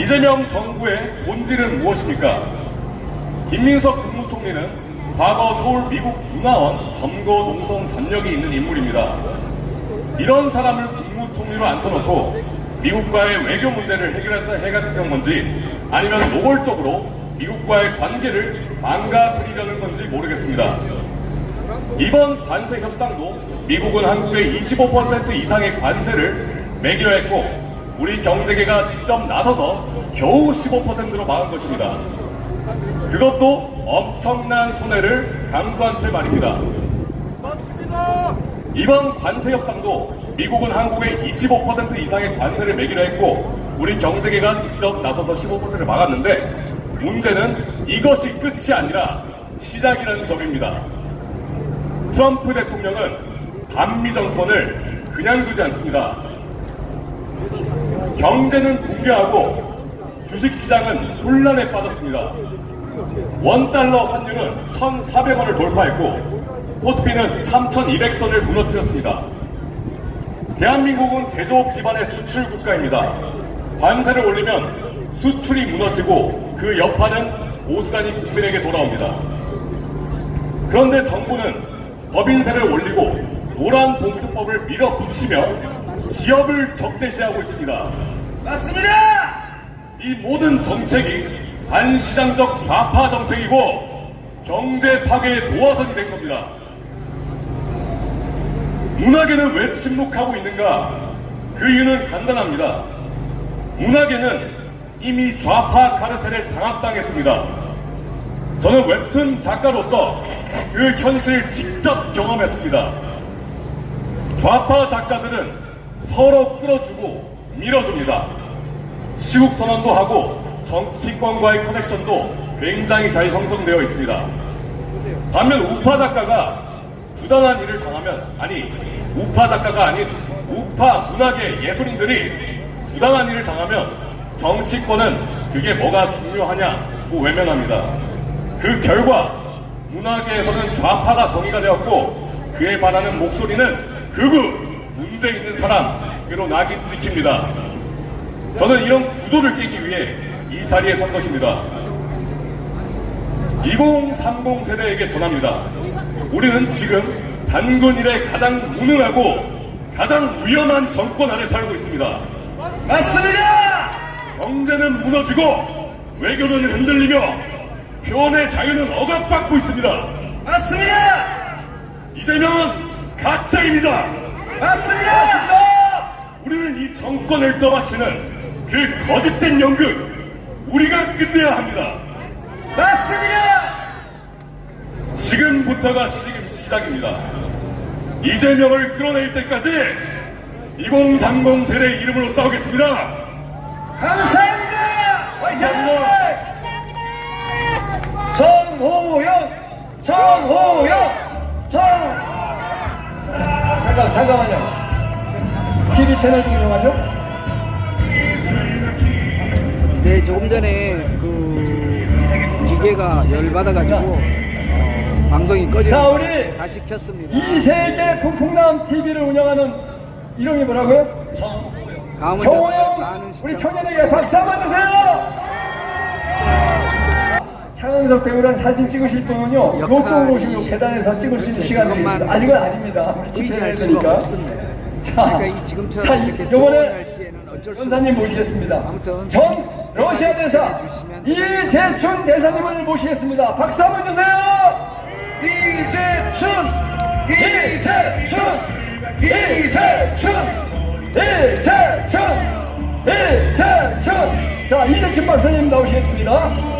이재명 정부의 본질은 무엇입니까? 김민석 국무총리는 과거 서울 미국 문화원 점거 농성 전력이 있는 인물입니다. 이런 사람을 국무총리로 앉혀놓고 미국과의 외교 문제를 해결했다 해결했던 건지 아니면 노골적으로 미국과의 관계를 망가뜨리려는 건지 모르겠습니다. 이번 관세 협상도 미국은 한국에 25% 이상의 관세를 매기려 했고 우리 경제계가 직접 나서서 겨우 15%로 막은 것입니다. 그것도 엄청난 손해를 감수한 채 말입니다. 이번 관세 협상도 미국은 한국에 25% 이상의 관세를 매기려 했고 우리 경제계가 직접 나서서 15%를 막았는데 문제는 이것이 끝이 아니라 시작이라는 점입니다. 트럼프 대통령은 반미 정권을 그냥 두지 않습니다. 경제는 붕괴하고 주식시장은 혼란에 빠졌습니다. 원달러 환율은 1,400원을 돌파했고 코스피는 3,200선을 무너뜨렸습니다. 대한민국은 제조업 기반의 수출 국가입니다. 관세를 올리면 수출이 무너지고 그 여파는 고스란히 국민에게 돌아옵니다. 그런데 정부는 법인세를 올리고 노란 봉투법을 밀어붙이며 기업을 적대시하고 있습니다. 맞습니다! 이 모든 정책이 반시장적 좌파 정책이고 경제 파괴의 도화선이 된 겁니다. 문화계는 왜 침묵하고 있는가? 그 이유는 간단합니다. 문화계는 이미 좌파 카르텔에 장악당했습니다. 저는 웹툰 작가로서 그 현실을 직접 경험했습니다. 좌파 작가들은 서로 끌어주고 밀어줍니다. 시국 선언도 하고 정치권과의 커넥션도 굉장히 잘 형성되어 있습니다. 반면 우파 작가가 부당한 일을 당하면 아니 우파 작가가 아닌 우파 문학의 예술인들이 부당한 일을 당하면 정치권은 그게 뭐가 중요하냐고 외면합니다. 그 결과 문화계에서는 좌파가 정의가 되었고 그에 반하는 목소리는 극우 문제 있는 사람으로 낙인 찍힙니다. 저는 이런 구조를 깨기 위해 이 자리에 선 것입니다. 2030 세대에게 전합니다. 우리는 지금 단군 이래 가장 무능하고 가장 위험한 정권 아래 살고 있습니다. 맞습니다! 경제는 무너지고 외교는 흔들리며 표현의 자유는 억압받고 있습니다. 맞습니다! 이재명은 가짜입니다. 맞습니다! 우리는 이 정권을 떠받치는 그 거짓된 연극 우리가 끝내야 합니다. 맞습니다! 지금부터가 시, 시작입니다. 이재명을 끌어낼 때까지 2030 세대 이름으로 싸우겠습니다. 감사합니다! 감사합니다. 정호영! 정호영! 잠깐 잠깐만요. TV 채널 좀 이용하죠? 네, 조금 전에 그 기계가 열 받아가지고 어, 방송이 꺼져 자 우리 다시 켰습니다. 이세계 풍풍남 TV를 운영하는 이름이 뭐라고요? 정호영 많은 우리 청년에게 박수 한번 주세요. 차은석 배우랑 사진 찍으실 분은요 역할이 이쪽으로 오시면 계단에서 찍을 수 있는 시간이 있습니다. 아직은 아닙니다. 의지할 수가. 없습니다. 자, 그러니까 이 지금처럼 자, 이렇게 이- 더운 요번에 날씨에는 어쩔 수 원사님 모시겠습니다. 아무튼 전 러시아 대사 이재춘 대사님을 모시겠습니다. 박수 한번 주세요. 이재춘! 이재춘! 이재춘! 이재춘! 이재춘! 자, 이재춘 박사님 나오시겠습니다.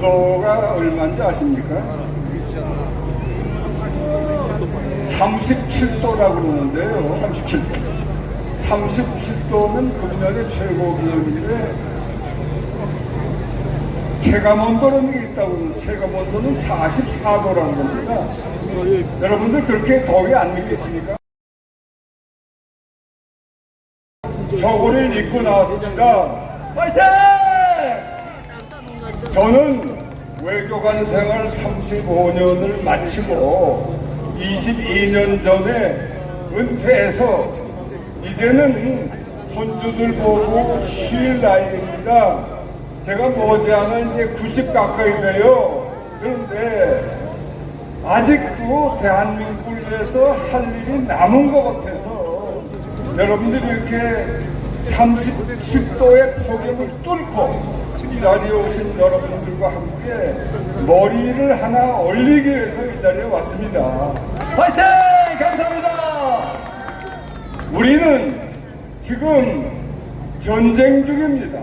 온도가 얼마인지 아십니까? 37도라고 그러는데요. 37도. 37도면 금년의 최고 기온인데 체감 온도는 있다고 체감 온도는 44도라는 겁니다. 여러분들 그렇게 더위 안 느꼈습니까? 저고를 입고 나왔습니다. 파이팅! 저는 외교관 생활 35년을 마치고 22년 전에 은퇴해서 이제는 손주들 보고 쉴 나이입니다. 제가 머지않아 이제 90 가까이 돼요. 그런데 아직도 대한민국을 위해서 할 일이 남은 것 같아서 여러분들이 이렇게 30, 10도의 폭염을 뚫고 이 자리에 오신 여러분들과 함께 머리를 하나 올리기 위해서 이 자리에 왔습니다. 파이팅! 감사합니다. 우리는 지금 전쟁 중입니다.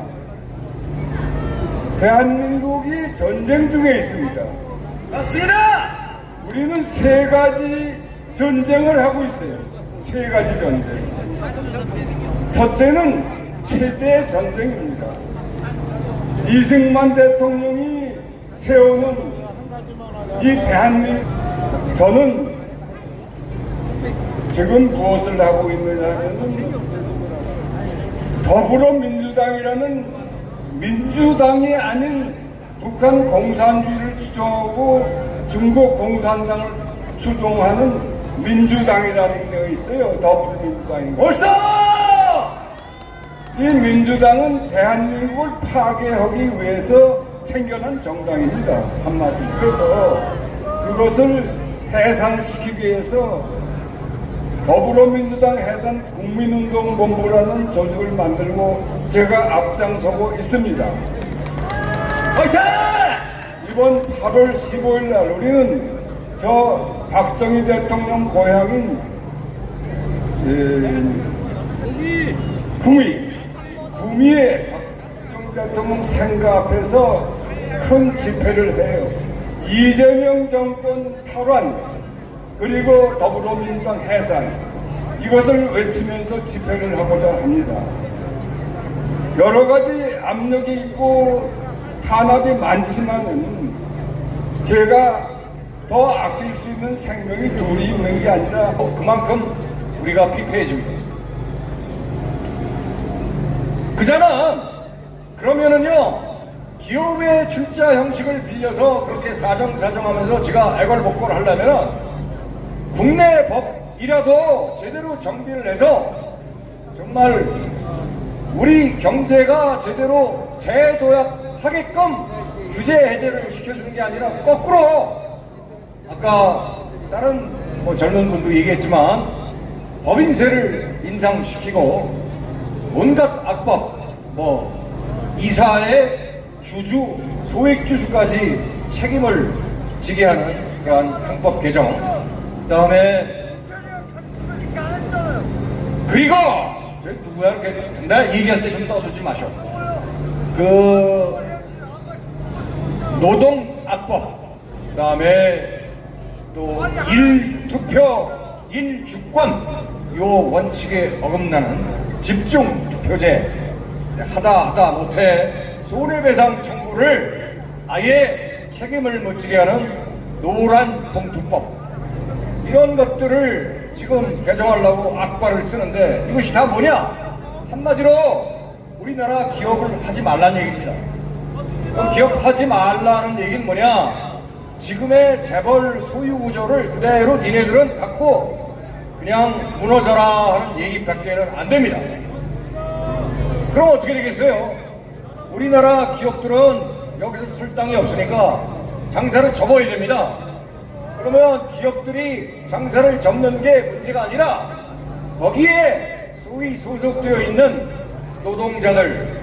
대한민국이 전쟁 중에 있습니다. 맞습니다. 우리는 세 가지 전쟁을 하고 있어요. 세 가지 전쟁. 첫째는 최대 전쟁입니다. 이승만 대통령이 세우는 이 대한민국, 저는 지금 무엇을 하고 있느냐면은 더불어민주당이라는 민주당이 아닌 북한 공산주의를 추종하고 중국 공산당을 추종하는 민주당이라는 데가 있어요. 더불어민주당이. 올서! 이 민주당은 대한민국을 파괴하기 위해서 생겨난 정당입니다. 한마디. 그래서 그것을 해산시키기 위해서 더불어민주당 해산 국민운동본부라는 조직을 만들고 제가 앞장서고 있습니다. 파이팅! 이번 8월 15일 날 우리는 저 박정희 대통령 고향인 에, 구미, 구미의 박정희 대통령 생가 앞에서 큰 집회를 해요. 이재명 정권 탈환 그리고 더불어민주당 해산 이것을 외치면서 집회를 하고자 합니다. 여러 가지 압력이 있고 탄압이 많지만은 제가 더 아낄 수 있는 생명이 둘이 있는 게 아니라 그만큼 우리가 피폐해집니다. 그자는 그러면은요 기업의 출자 형식을 빌려서 그렇게 사정사정하면서 지가 애걸복걸 하려면은 국내 법이라도 제대로 정비를 해서 정말 우리 경제가 제대로 재도약하게끔 규제 해제를 시켜주는 게 아니라 거꾸로 아까 다른 뭐 젊은 분도 얘기했지만 법인세를 인상시키고 온갖 악법 뭐 이사의 주주 소액주주까지 책임을 지게 하는 그러한 상법 개정. 그 다음에 그리고 저 누구야? 이렇게 나 얘기할 때 좀 떠들지 마셔. 그 노동 악법 그 다음에 또 일투표 일주권 요 원칙에 어긋나는 집중 투표제. 하다 하다 못해 손해배상 청구를 아예 책임을 묻지게 하는 노란 봉투법. 이런 것들을 지금 개정하려고 악발을 쓰는데 이것이 다 뭐냐? 한마디로 우리나라 기업을 하지 말라는 얘기입니다. 그럼 기업하지 말라는 얘기는 뭐냐? 지금의 재벌 소유 구조를 그대로 니네들은 갖고 그냥 무너져라 하는 얘기밖에는 안 됩니다. 그럼 어떻게 되겠어요? 우리나라 기업들은 여기서 설 땅이 없으니까 장사를 접어야 됩니다. 그러면 기업들이 장사를 접는 게 문제가 아니라 거기에 소위 소속되어 있는 노동자들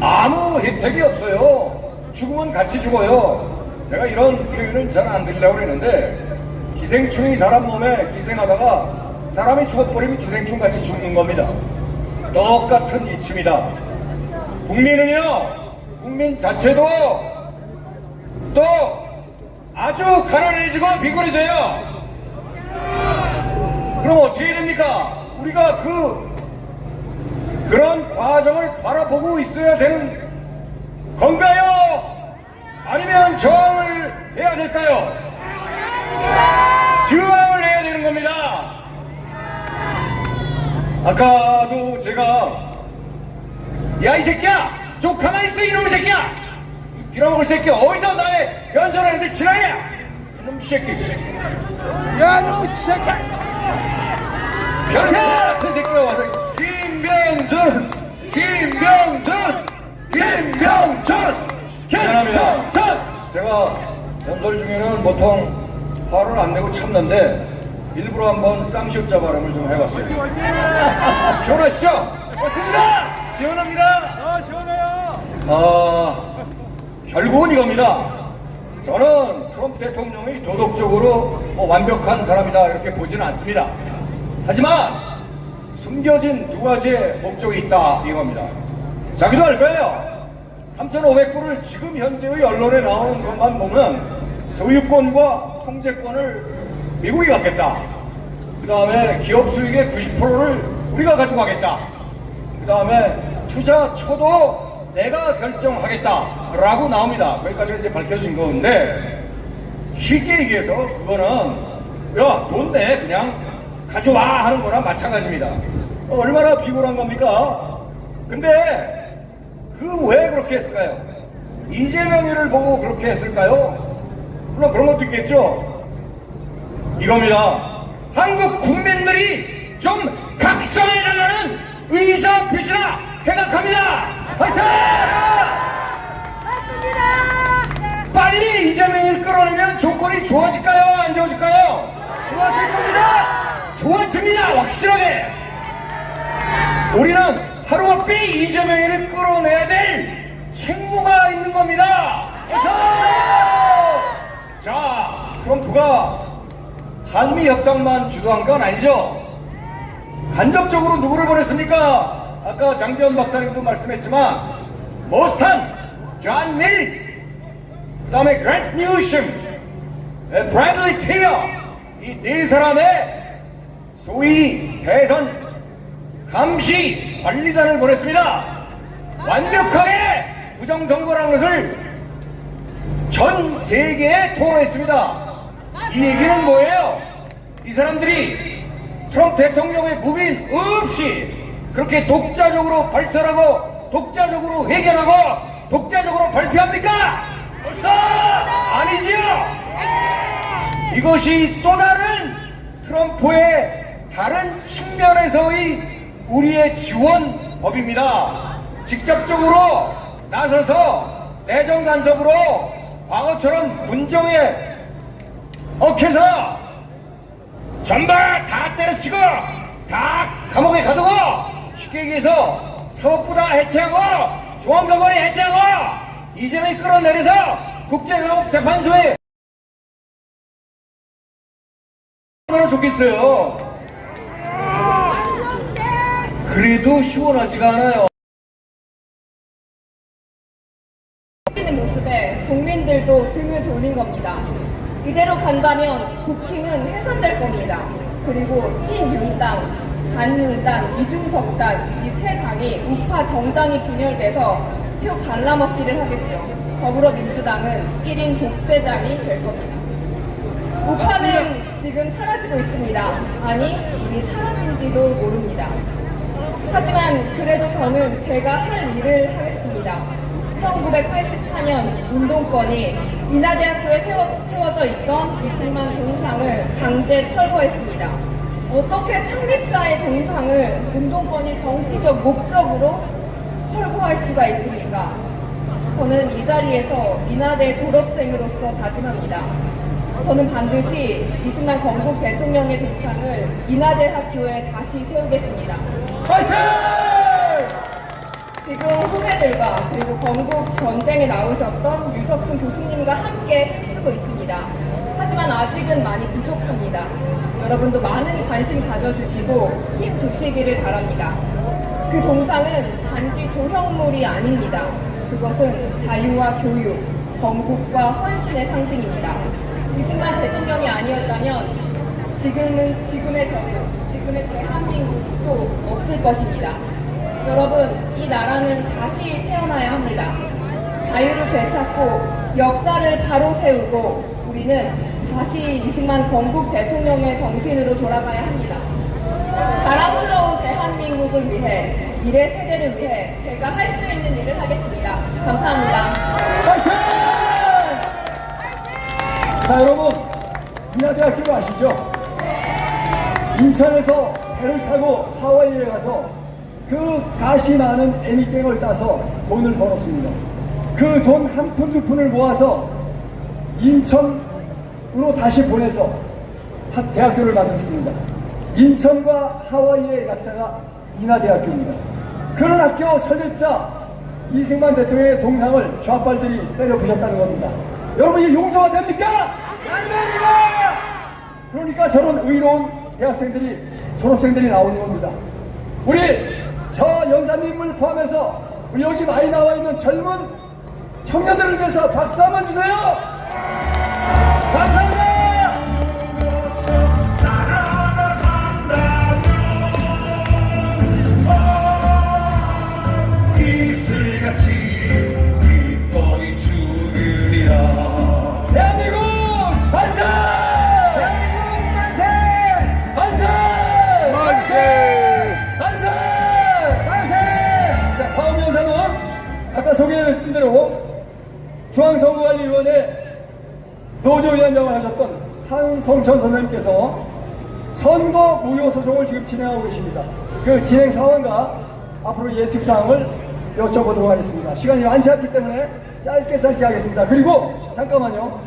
아무 혜택이 없어요. 죽으면 같이 죽어요. 내가 이런 표현은 잘 안 들리려고 그랬는데 기생충이 사람 몸에 기생하다가 사람이 죽어버리면 기생충 같이 죽는 겁니다. 똑같은 이치입니다. 국민은요, 국민 자체도 또 아주 가난해지고 비굴해져요. 그럼 어떻게 됩니까? 우리가 그 그런 과정을 바라보고 있어야 되는 건가요? 아니면 저항을 해야 될까요? 저항을 해야 되는 겁니다. 아까도 제가 야 이 새끼야! 좀 가만히 있어 이놈 새끼야! 이 빌어먹을 새끼 어디서 나의 연설하는데 지랄이야! 이놈 새끼 야너 새끼야 변태 같은 새끼가 와서 김병준! 김병준! 김병준! 미안합니다. 제가 연설 중에는 보통 화를 안 내고 참는데 일부러 한번 쌍시옷자 발음을 좀 해봤어요. 시원하시죠? 맞습니다. 시원합니다. 아 시원해요. 아 결국은 이겁니다. 저는 트럼프 대통령이 도덕적으로 뭐 완벽한 사람이다 이렇게 보지는 않습니다. 하지만 숨겨진 두 가지의 목적이 있다 이겁니다. 자기도 알 거예요. 3,500불을 지금 현재의 언론에 나오는 것만 보면 소유권과 통제권을 미국이 갖겠다. 그 다음에 기업 수익의 90%를 우리가 가져가겠다. 그 다음에 투자 처도 내가 결정하겠다. 라고 나옵니다. 거기까지가 이제 밝혀진 건데, 쉽게 얘기해서 그거는, 야, 돈 내. 그냥 가져와. 하는 거랑 마찬가지입니다. 어, 얼마나 비굴한 겁니까? 근데, 그 왜 그렇게 했을까요? 이재명이를 보고 그렇게 했을까요? 물론 그런 것도 있겠죠. 이겁니다. 한국 국민들이 좀 각성해 달라는 의사 표시라 생각합니다. 파이팅! 빨리 이재명을 끌어내면 조건이 좋아질까요? 안 좋아질까요? 좋아질 겁니다. 좋아집니다. 확실하게. 우리는 하루아침에 이재명을 끌어내야 될 책무가 있는 겁니다. 어서! 자, 트럼프가 한미 협상만 주도한 건 아니죠. 간접적으로 누구를 보냈습니까? 아까 장지현 박사님도 말씀했지만 모스탄, 존 밀스, 그 다음에 그랜트 뉴심, 브래들리 티어 이 네 사람의 소위 대선 감시 관리단을 보냈습니다. 완벽하게 부정선거라는 것을 전 세계에 토로했습니다. 이 얘기는 뭐예요? 이 사람들이 트럼프 대통령의 무빈 없이 그렇게 독자적으로 발설하고 독자적으로 회견하고 독자적으로 발표합니까? 벌써 아니지요? 이것이 또 다른 트럼프의 다른 측면에서의 우리의 지원법입니다. 직접적으로 나서서 내정 간섭으로 과거처럼 군정에 억해서 전부 다 때려치고 다 감옥에 가두고 쉽게 얘기해서 사법부 다 해체하고 중앙선관위 해체하고 이재명이 끌어내려서 국제사법재판소에 얼마나 좋겠어요. 그래도 시원하지가 않아요. 있는 모습에 국민들도 등을 돌린 겁니다. 이대로 간다면 국힘은 해산될 겁니다. 그리고 친윤당, 반윤당, 이준석당 이 세 당이 우파 정당이 분열돼서 표 갈라먹기를 하겠죠. 더불어민주당은 1인 독재장이 될 겁니다. 우파는 지금 사라지고 있습니다. 아니 이미 사라진지도 모릅니다. 하지만 그래도 저는 제가 할 일을 하겠습니다. 1984년 운동권이 인하대학교에 세워, 세워져 있던 이승만 동상을 강제 철거했습니다. 어떻게 창립자의 동상을 운동권이 정치적 목적으로 철거할 수가 있습니까? 저는 이 자리에서 인하대 졸업생으로서 다짐합니다. 저는 반드시 이승만 건국 대통령의 동상을 인하대 학교에 다시 세우겠습니다. 파이팅! 지금 후배들과 그리고 건국 전쟁에 나오셨던 유석춘 교수님과 함께 쓰고 있습니다. 하지만 아직은 많이 부족합니다. 여러분도 많은 관심 가져주시고 힘 주시기를 바랍니다. 그 동상은 단지 조형물이 아닙니다. 그것은 자유와 교육, 건국과 헌신의 상징입니다. 이승만 대통령이 아니었다면 지금은 지금의 저도, 지금의 대한민국도 없을 것입니다. 여러분, 이 나라는 다시 태어나야 합니다. 자유를 되찾고 역사를 바로 세우고 우리는 다시 이승만 건국 대통령의 정신으로 돌아가야 합니다. 자랑스러운 대한민국을 위해 미래 세대를 위해 제가 할 수 있는 일을 하겠습니다. 감사합니다. 파이팅! 자 여러분 인하대학교를 아시죠? 인천에서 배를 타고 하와이에 가서 그 가시 많은 애니깽을 따서 돈을 벌었습니다. 그 돈 한 푼 두 푼을 모아서 인천으로 다시 보내서 한 대학교를 만들었습니다. 인천과 하와이의 약자가 인하대학교입니다. 그런 학교 설립자 이승만 대통령의 동상을 좌빨들이 때려 부셨다는 겁니다. 여러분 이게 용서가 됩니까? 안 됩니다! 그러니까 저런 의로운 대학생들이 졸업생들이 나오는 겁니다. 우리 저 연사님을 포함해서 우리 여기 많이 나와 있는 젊은 청년들을 위해서 박수 한번 주세요. 진행하고 계십니다. 그 진행 상황과 앞으로 예측 사항을 여쭤보도록 하겠습니다. 시간이 많지 않기 때문에 짧게 짧게 하겠습니다. 그리고 잠깐만요.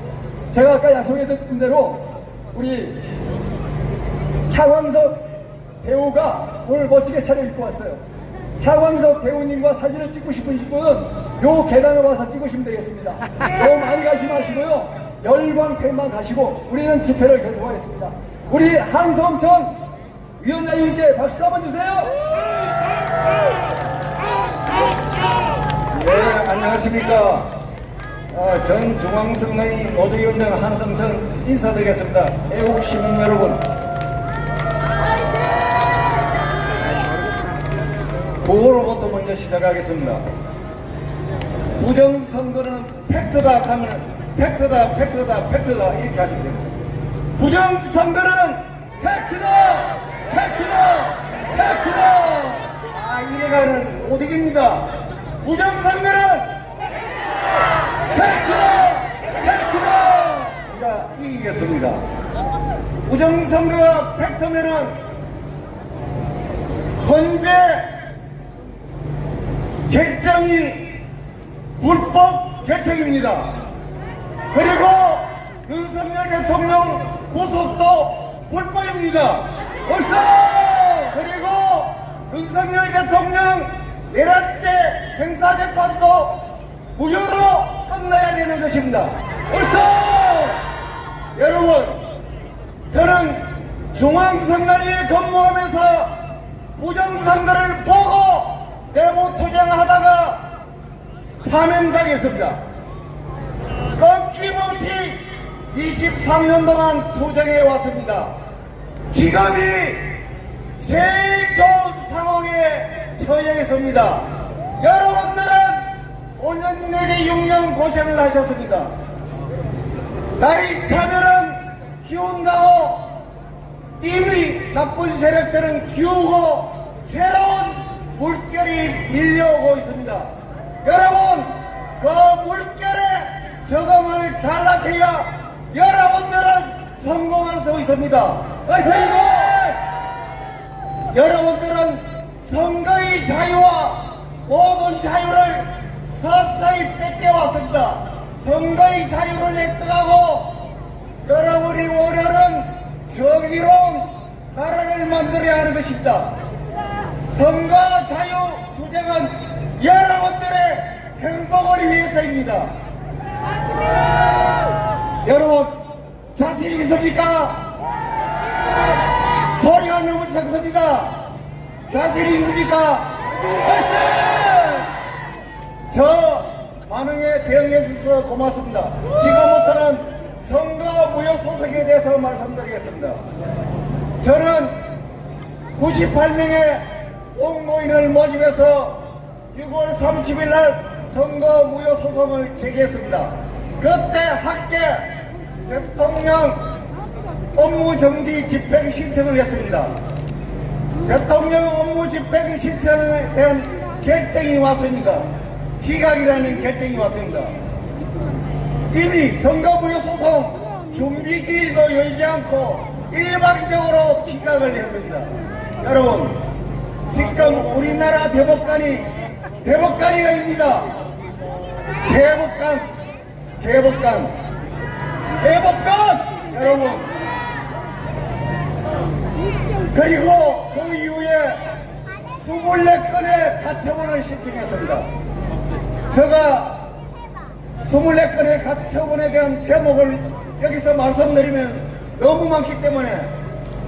제가 아까 약속해드린 대로 우리 차광석 배우가 오늘 멋지게 차려입고 왔어요. 차광석 배우님과 사진을 찍고 싶으신 분은 요 계단에 와서 찍으시면 되겠습니다. 너무 많이 가지 마시고요. 열광팬만 가시고 우리는 집회를 계속하겠습니다. 우리 한성천 위원장님께 박수 한번 주세요. 네, 안녕하십니까. 아, 전 중앙선거위 노조위원장 한성천 인사드리겠습니다. 애국 시민 여러분. 구호로부터 먼저 시작하겠습니다. 부정선거는 팩트다 하면 팩트다, 팩트다, 팩트다 이렇게 하시면 됩니다. 부정선거는! 팩트다! 팩트다! 아, 이래가는 오직입니다. 팩트다! 팩트다! 우리가 이기겠습니다. 부정선거가 팩트면은 현재 결정이 불법 개정입니다. 그리고 윤석열 대통령 구속도 불법입니다. 벌써! 그리고 윤석열 대통령 내란죄 행사재판도 무효로 끝나야 되는 것입니다. 벌써! 여러분, 저는 중앙선관위에 근무하면서 부정선거를 보고 내부 투쟁하다가 파면당했습니다. 끊김없이 23년 동안 투쟁해 왔습니다. 지금이 제일 좋은 상황에 처해 있습니다. 여러분들은 5년 내지 6년 고생을 하셨습니다. 날이 차면은 기운다고 이미 나쁜 세력들은 기우고 새로운 물결이 밀려오고 있습니다. 여러분 그 물결에 적응을 잘하셔야 여러분들은 성공할 수 있습니다. 파이팅! 여러분들은 선거의 자유와 모든 자유를 서서히 뺏겨왔습니다. 선거의 자유를 획득하고 여러분이 원하는 정의로운 나라를 만들어야 하는 것입니다. 선거 자유 투쟁은 여러분들의 행복을 위해서입니다. 여러분 자신 있습니까? 소리가 너무 작습니다. 자신 있습니까? 저 반응에 대응해 주셔서 고맙습니다. 지금부터는 선거 무효 소송에 대해서 말씀드리겠습니다. 저는 98명의 공무인을 모집해서 6월 30일 날 선거 무효 소송을 제기했습니다. 그때 함께 대통령 업무 정지 집행 신청을 했습니다. 대통령 업무 집행 신청에 대한 결정이 왔으니까 기각이라는 결정이 왔습니다. 이미 선거무효 소송 준비 기일도 열지 않고 일방적으로 기각을 했습니다. 여러분, 지금 우리나라 대법관이 대법관이가입니다. 대법관, 대법관. 대법관! 여러분 그리고 그 이후에 24건의 가처분을 신청했습니다. 제가 24건의 가처분에 대한 제목을 여기서 말씀드리면 너무 많기 때문에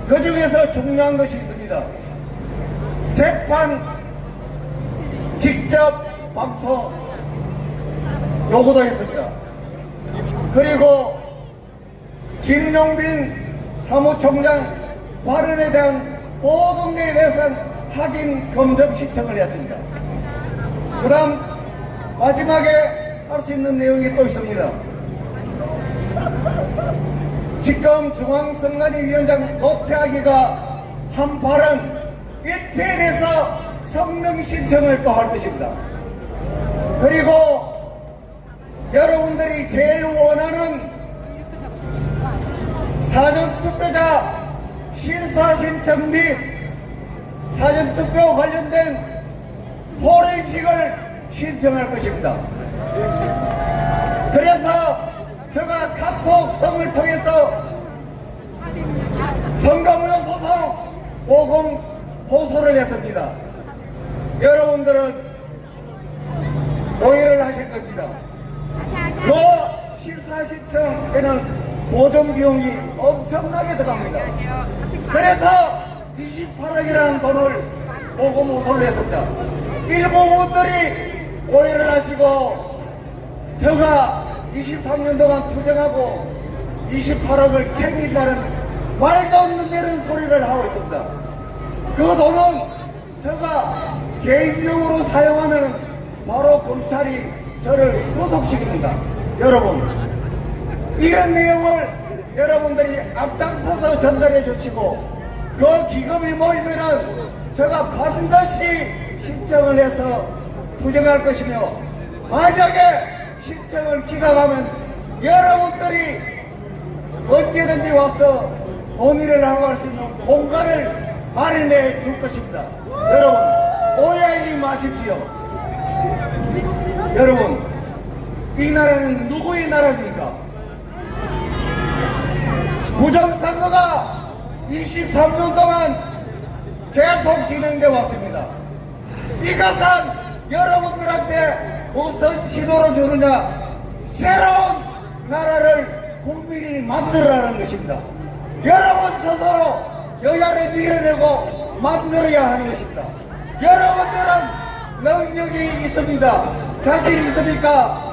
그 중에서 중요한 것이 있습니다. 재판 직접 방송 요구도 했습니다. 그리고 김용빈 사무총장 발언에 대한 모든 것에 대해서는 확인 검증 신청을 했습니다. 그 다음 마지막에 할 수 있는 내용이 또 있습니다. 지금 중앙선관위원장 노태하기가 한 발언 일체에 대해서 성명 신청을 또 할 것입니다. 그리고 여러분들이 제일 원하는 사전투표자 실사신청 및 사전투표 관련된 포렌식을 신청할 것입니다. 그래서 제가 카톡 등을 통해서 선거무효 소송 보금 호소를 했습니다. 여러분들은 동의를 하실 겁니다. 그 실사 신청에는 보존 비용이 엄청나게 들어갑니다. 그래서 28억이라는 돈을 보고 모소를 했습니다. 일부 분들이 오해를 하시고 제가 23년 동안 투쟁하고 28억을 챙긴다는 말도 없는 이런 소리를 하고 있습니다. 그 돈은 제가 개인용으로 사용하면 바로 검찰이 저를 구속시킵니다. 여러분, 이런 내용을 여러분들이 앞장서서 전달해 주시고 그 기금이 모이면은 제가 반드시 신청을 해서 투쟁할 것이며 만약에 신청을 기각하면 여러분들이 언제든지 와서 논의를 하고 할 수 있는 공간을 마련해 줄 것입니다. 여러분 오해하지 마십시오. 여러분 이 나라는 누구의 나라입니까? 부정선거가 23년 동안 계속 진행돼 왔습니다. 이것은 여러분들한테 무슨 시도를 주느냐 새로운 나라를 국민이 만들어라는 것입니다. 여러분 스스로 여야를 밀어내고 만들어야 하는 것입니다. 여러분들은 능력이 있습니다. 자신 있습니까?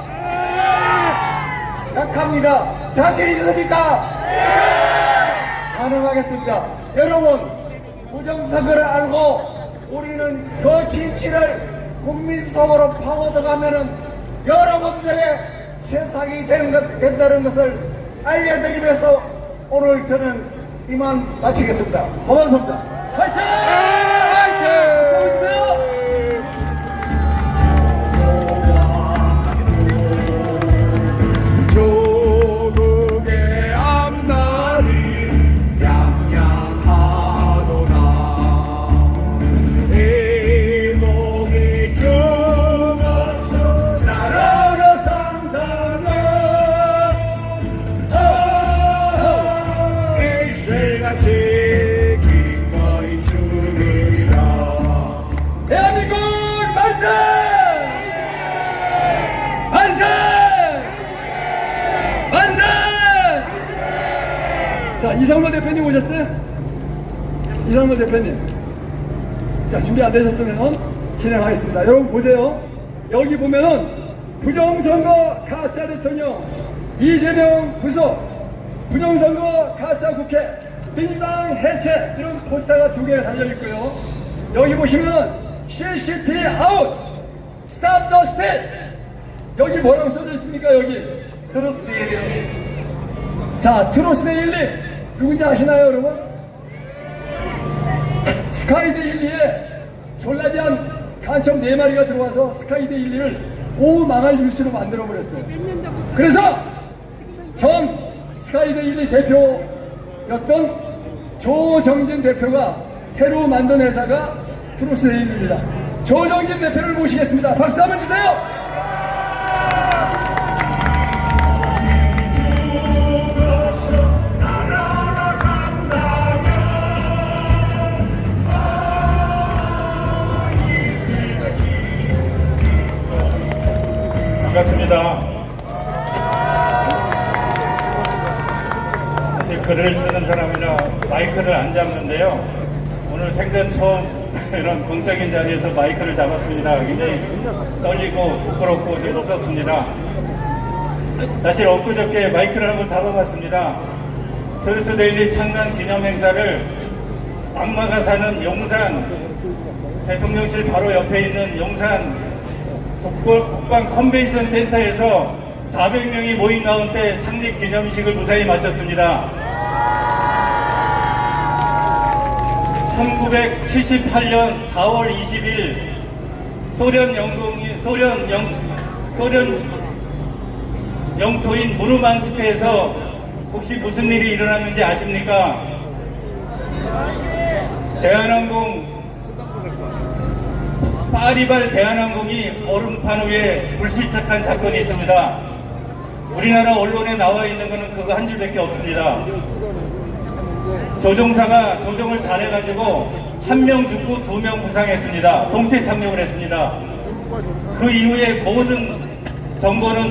약합니다. 자신 있습니까? 가능하겠습니다. 여러분, 부정선거를 알고 우리는 그 진실을 국민 속으로 파고들어가면은 여러분들의 세상이 되는 것, 된다는 것을 알려드리면서 오늘 저는 이만 마치겠습니다. 고맙습니다. 화이팅! 자, 이상로 대표님 오셨어요? 이상로 대표님. 자, 준비 안 되셨으면 진행하겠습니다. 여러분 보세요. 여기 보면은 부정선거 가짜 대통령, 이재명 구속, 부정선거 가짜 국회, 민당 해체 이런 포스터가 두 개가 달려 있고요. 여기 보시면은 CCP 아웃, 스탑 더 스텝 여기 뭐라고 써져 있습니까 여기? 트러스 데일리 자, 트로스데일리 누군지 아시나요, 여러분? 스카이데일리에 졸라디안 간첩 네 마리가 들어와서 스카이데일리를 오 망할 뉴스로 만들어 버렸어요. 그래서 전 스카이데일리 대표였던 조정진 대표가 새로 만든 회사가 트로스데일리입니다. 조정진 대표를 모시겠습니다. 박수 한번 주세요! 반갑습니다. 사실 글을 쓰는 사람이라 마이크를 안 잡는데요. 오늘 생전 처음 이런 공적인 자리에서 마이크를 잡았습니다. 굉장히 떨리고 부끄럽고 좀 웃었습니다. 사실 엊그저께 마이크를 한번 잡아봤습니다. 트루스데일리 창간 기념 행사를 악마가 사는 용산 대통령실 바로 옆에 있는 용산 국방 컨벤션 센터에서 400명이 모인 가운데 창립 기념식을 무사히 마쳤습니다. 1978년 4월 20일 소련 영공이 소련 영 소련 영토인 무르만스크에서 혹시 무슨 일이 일어났는지 아십니까? 대한항공 파리발 대한항공이 얼음판 위에 불실착한 사건이 있습니다. 우리나라 언론에 나와 있는 것은 그거 한 줄밖에 없습니다. 조종사가 조종을 잘해가지고 한 명 죽고 두 명 부상했습니다. 동체 착륙을 했습니다. 그 이후에 모든 정보는